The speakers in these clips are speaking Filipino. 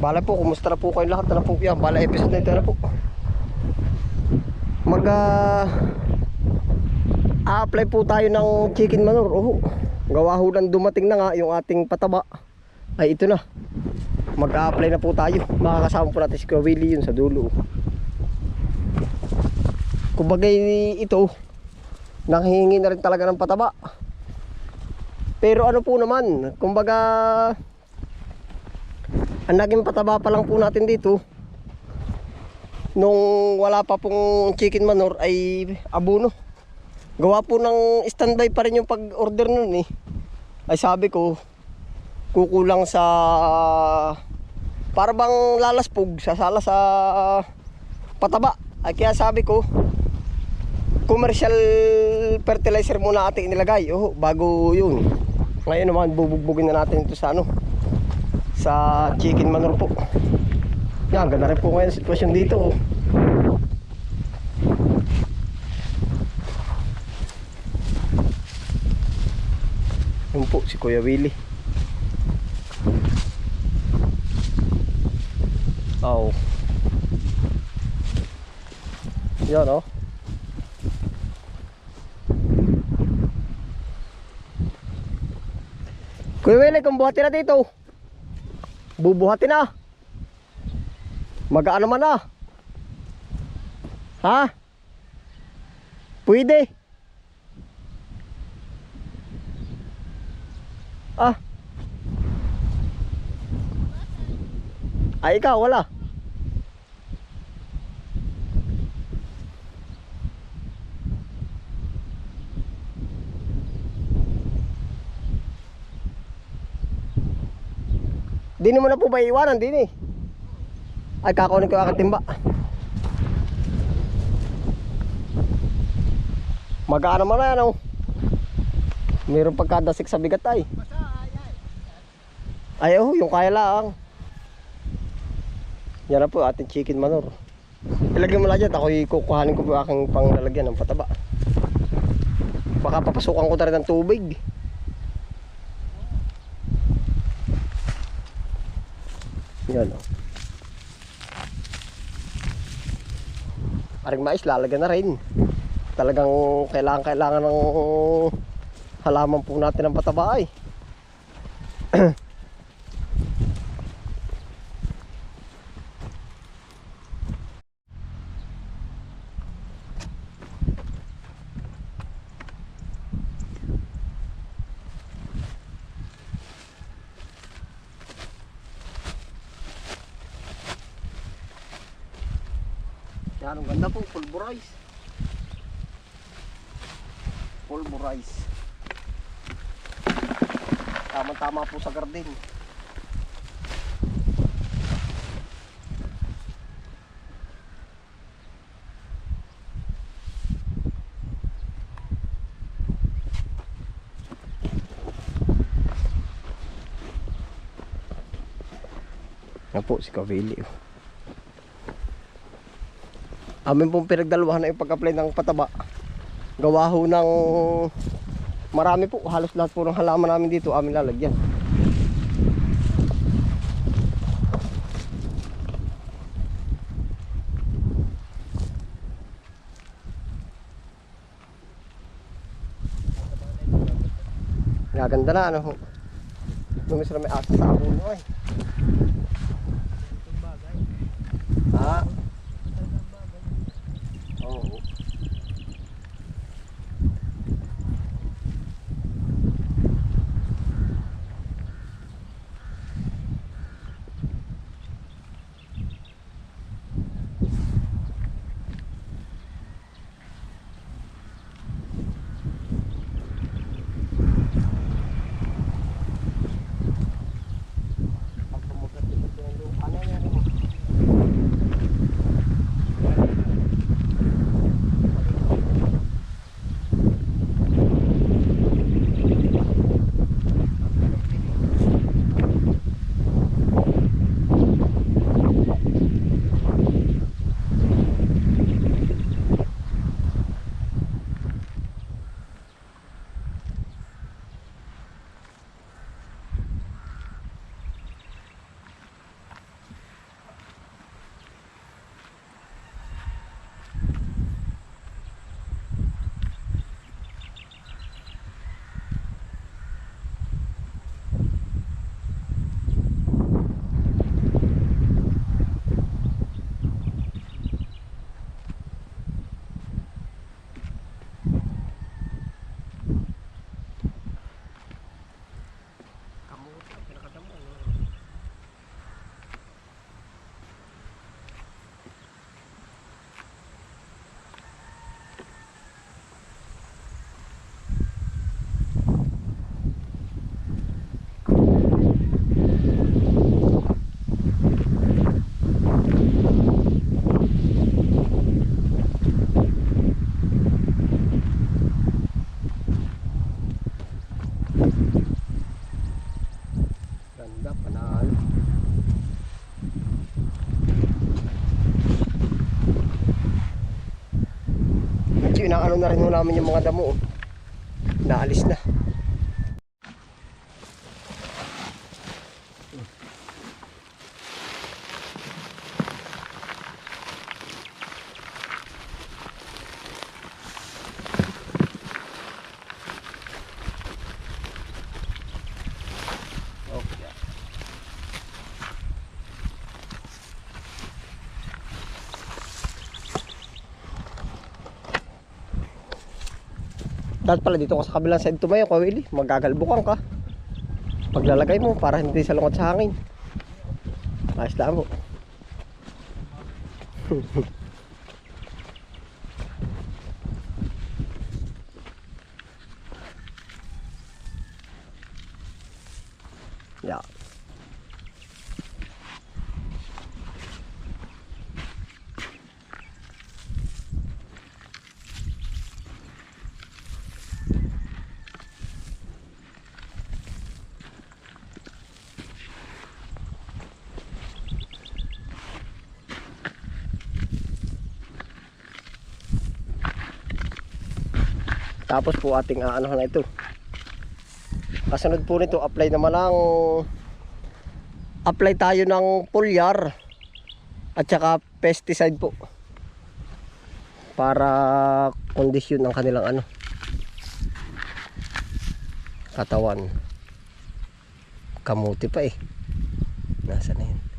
Bala po, kumusta na po kayo lahat? Ano po yan? Bala episode na ito na po. Mag ah, a-apply po tayo ng chicken manure. Oh, gawa ho lang dumating na nga yung ating pataba. Ay ito na. Mag-a-apply na po tayo. Makakasama po natin si Kuya yun sa dulo. Kumbaga ito, nanghihingi na rin talaga ng pataba. Pero ano po naman, kumbaga ang naging pataba pa lang po natin dito nung wala pa pong chicken manure ay abono. Gawa po ng standby pa rin yung pag-order nun eh. Ay sabi ko, kukulang sa para bang lalaspog sa sala sa pataba. Ay kaya sabi ko, commercial fertilizer muna ating inilagay. Oh, bago yun. Ngayon naman bubugbugin na natin ito sa ano sa chicken manure po. Yan, ganda rin po ngayon sitwasyon dito. Oh. Yun po, si Kuya Willie. Oh. Yan oh. Kuya Willie, kung buhatin na dito. Bubuhatin na. Magaan naman na. Ha? Pwede. Ah. Ay, ikaw, wala. Dini mo na po ba iwanan, Dini? Ay, kakunin ko aking timba. Magaan naman na yan, oh. Meron pagkadasik sa bigat ay. Ay, oh, yung kaya lang. Yan na po, ating chicken manure. Ilagay mo lang dyan, ako'y kukuhanin ko po aking panglalagyan ng pataba. Baka papasukan ko na rin ng tubig. Yan o. Aring mais, lalagyan na rin. Talagang kailangan kailangan ng halaman po natin ng pataba. Yan, ang ganda po, pulverize. Pulverize. Tama-tama po sa garden. Yan po, si Kavili. Oh. Amin pong pinagdalawahan na yung pag-apply ng pataba. Gawa ho ng marami po. Halos lahat po ng halaman namin dito amin lalagyan. Gaganda na ano ho. Lumis na may asa sa abon mo ay. Ha? Inaano na rin ho namin yung mga damo. oh. Naalis na. Dapat pala dito ka sa kabilang side tumayo, Kawili. Magagalbukan ka. Paglalagay mo para hindi salungat sa hangin. Ayos lang mo. Tapos po ating aano na ito. Kasunod po nito, apply naman ang apply tayo ng foliar at saka pesticide po para kondisyon ng kanilang ano katawan. Kamuti pa eh. Nasa na yun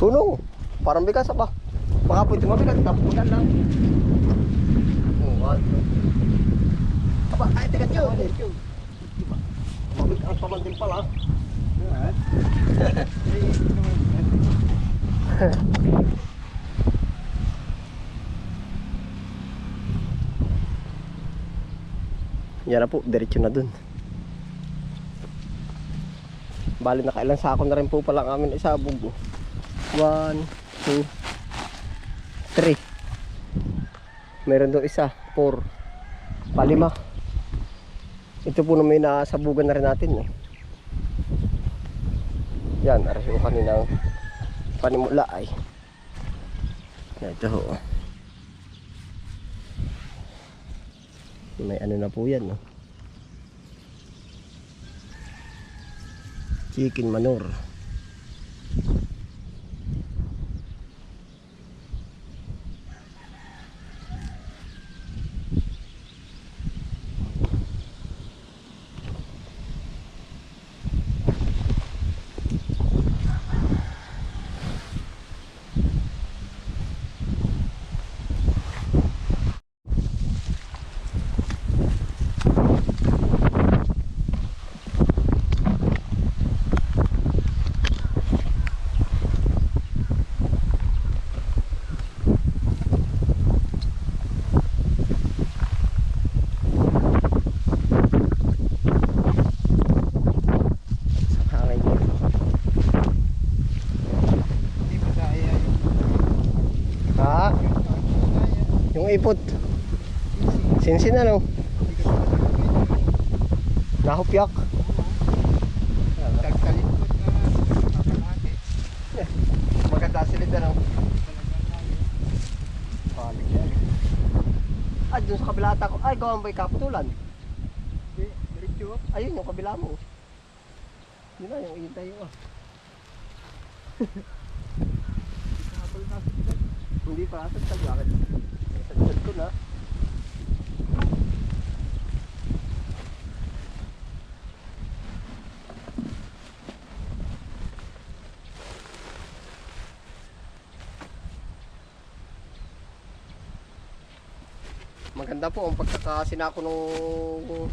Sunog. Parang bigas pa. Baka pwede mabigat. Tapunan lang. Oh? Aba, ay, teka nyo. Mabigat pa man din pala. Yan na po, diretso na dun. Bali nakailang sako na rin po pala ang amin isabog. oh. One, two, three. Meron doon isa, four, palima. Ito po na may nasabugan na rin natin eh. Yan, aras yung kaninang panimula ay. Ito ho. May ano na po yan. No? Chicken manure. Ipot. Sinsin na no. Nahupyak. Maganda silid na no. Balik yan. Ah, dun sa kabila ata ko. Ay, gawang ba'y kaputulan? Hindi, diretso. Ayun, yung kabila mo. Yun na, yung iintay mo. Hindi pa asa sa bakit? Nasagad ko na. Maganda po ang pagkakasinako nung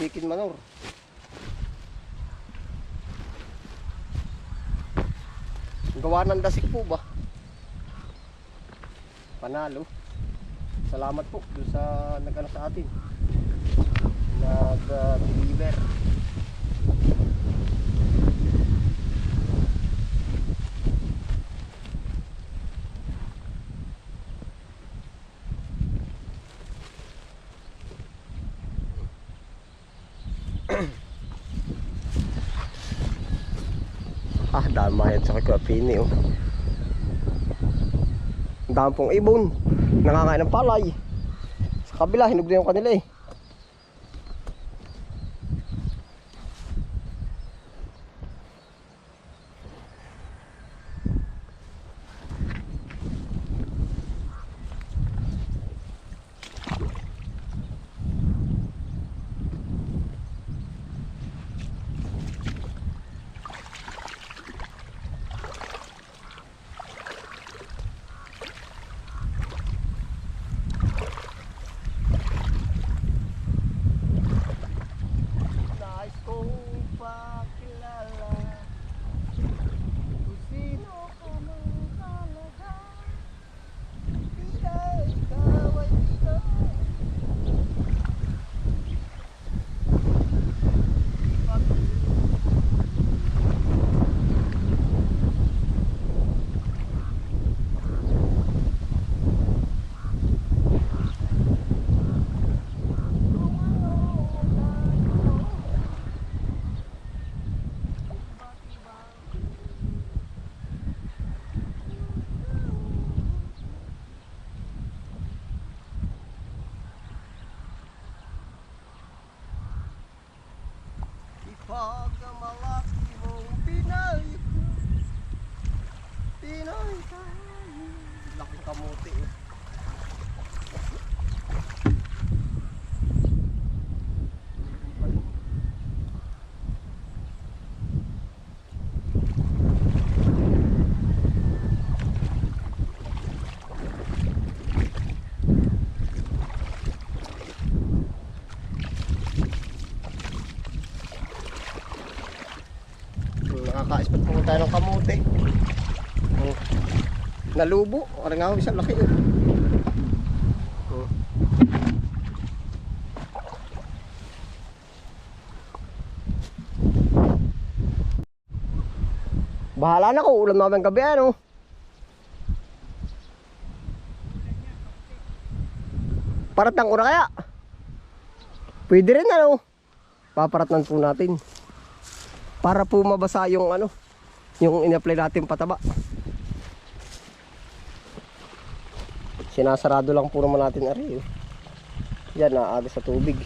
chicken manure. Gawa ng dasik po ba? Panalo. Salamat po doon sa nagano sa atin. Nag-deliver. ah, damayan sa kakapini oh. Ang dami pong ibon. Nakakain ng palay. Sa kabila, hinug na yung kanila eh. Nais kong pakilala Kung sino ka man talaga Tila ikaw ay ikaw Ipag ang malaki mong Pinay Pinay tayo. Laking kamuti eh Nakaka-spot po tayo ng kamote. Oh. Nalubo. Parang nga isang laki. Oh. Bahala na ko. Ulam namin gabi ano. Paratang na kaya. Pwede rin ano. Paparatnan po natin para po mabasa yung ano yung in-apply natin pataba sinasarado lang po naman natin ari oh. yan naaga sa tubig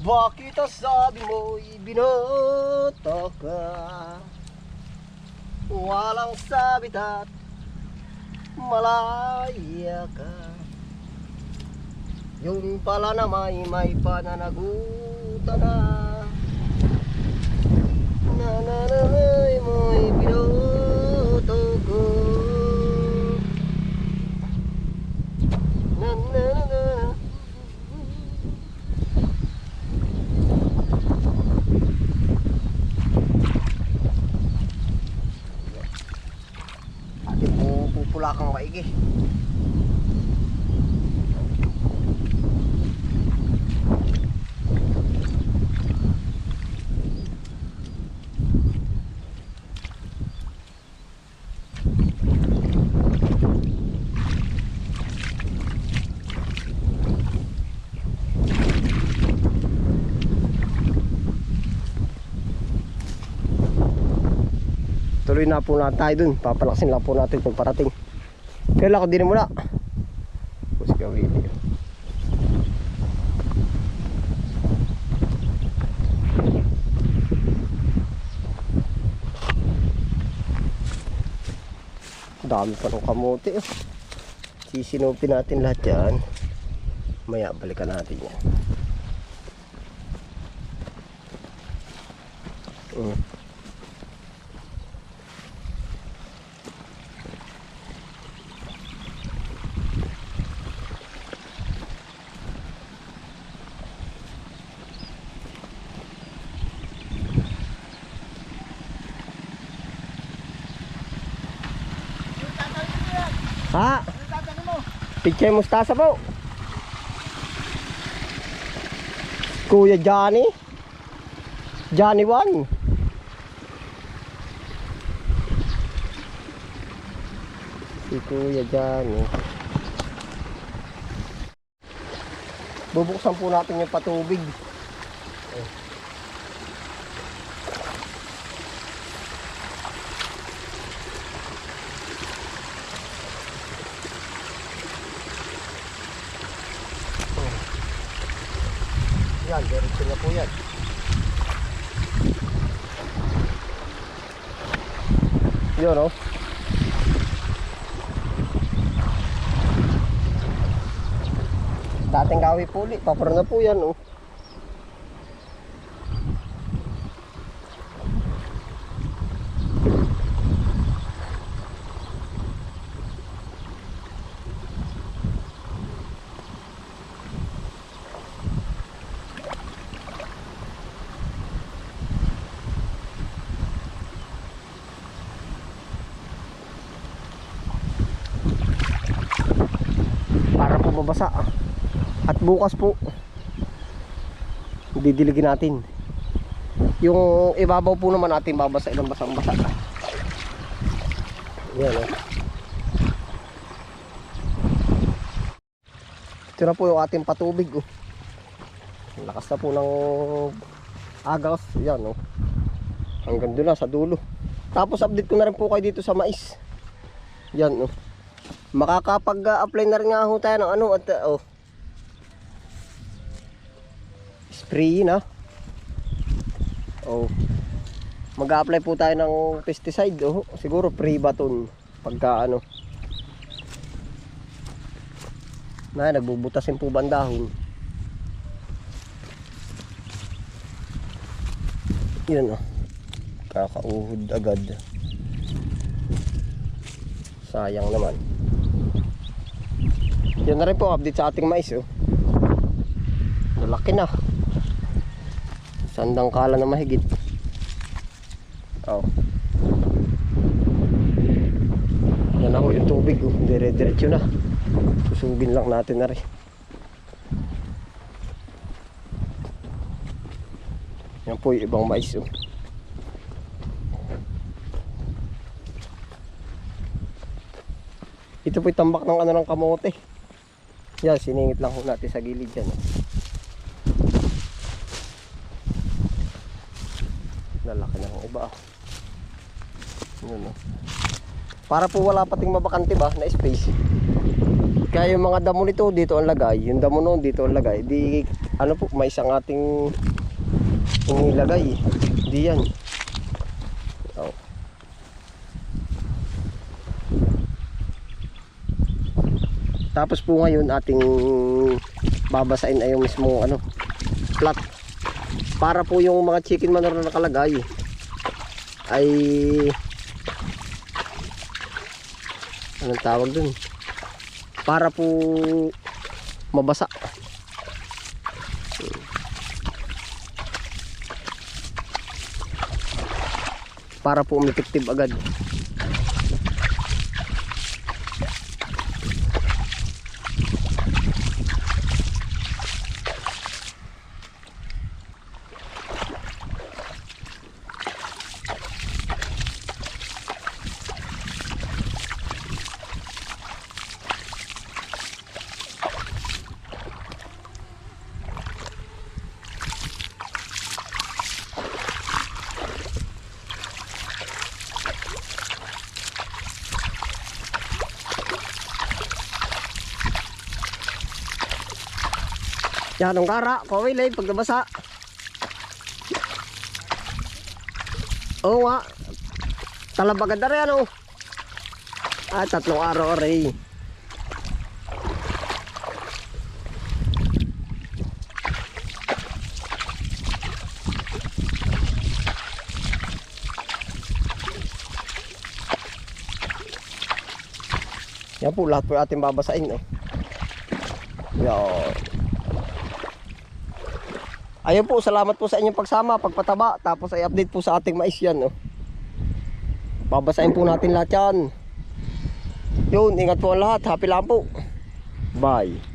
Bakit sabi mo'y binoto ka? Walang sabit at malaya ka. Yung pala na may may pananagutan na. Nananay mo'y binoto ko Pupula kang maigi. Tuloy na po na tayo dun. Papalaksin lang po natin pag parating. Kailan ko din muna. Tapos ka video. Dami pa ng kamote. Oh. Sisinupin natin lahat yan. Maya balikan natin yan. Mm. Ha? Pichay mustasa po. Kuya Johnny. Johnny One. Si Kuya Johnny. Bubuksan po natin yung patubig. Yan, diretso na po yan. Yun, oh. Dating gawi po ulit. Paparo na po yan, oh. Mabasa at bukas po didiligin natin. Yung ibabaw po naman natin babasa ilang basang basa. Yan o ito na po yung ating patubig oh. Lakas na po ng agaws yan o hanggang doon na sa dulo. Tapos update ko na rin po kayo dito sa mais. Yan o makakapag-apply na rin nga ho tayo ng ano at oh. Spray na. Oh. Mag-apply po tayo ng pesticide oh. Siguro pre baton pagka ano. Na nagbubutasin po ba ang dahon? Yun oh. Kakauhod agad. Sayang naman. Yan na rin po update sa ating mais oh. Malaki na. Sandang kala na mahigit. Oh. Yan ako yung tubig oh. Dire-diretso na. Susugin lang natin na rin. Yan po yung ibang mais oh. Ito po yung tambak ng ano ng kamote. Yan, siningit lang ho natin sa gilid dyan. oh. Lalaki na ng iba. ah. Yun, oh. Para po wala pating mabakante ba na space. Kaya yung mga damo nito dito ang lagay, yung damo noon dito ang lagay. Di ano po, may isang ating inilagay. Di yan. Tapos po ngayon ating babasain ay yung mismo ano, plat. Para po yung mga chicken manure na nakalagay ay anong tawag dun? Para po mabasa. Para po umepektive agad. Yan, ang kara. Kawilay, pag nabasa. Oo nga. Talabagan na rin, ano? Ah, tatlong araw, aray. Yan po, lahat po ating babasain, oh. Yan. Ayun po, salamat po sa inyong pagsama, pagpataba, tapos ay update po sa ating mais yan, oh. Babasahin po natin lahat yan. Yun, ingat po ang lahat. Happy lang po. Bye.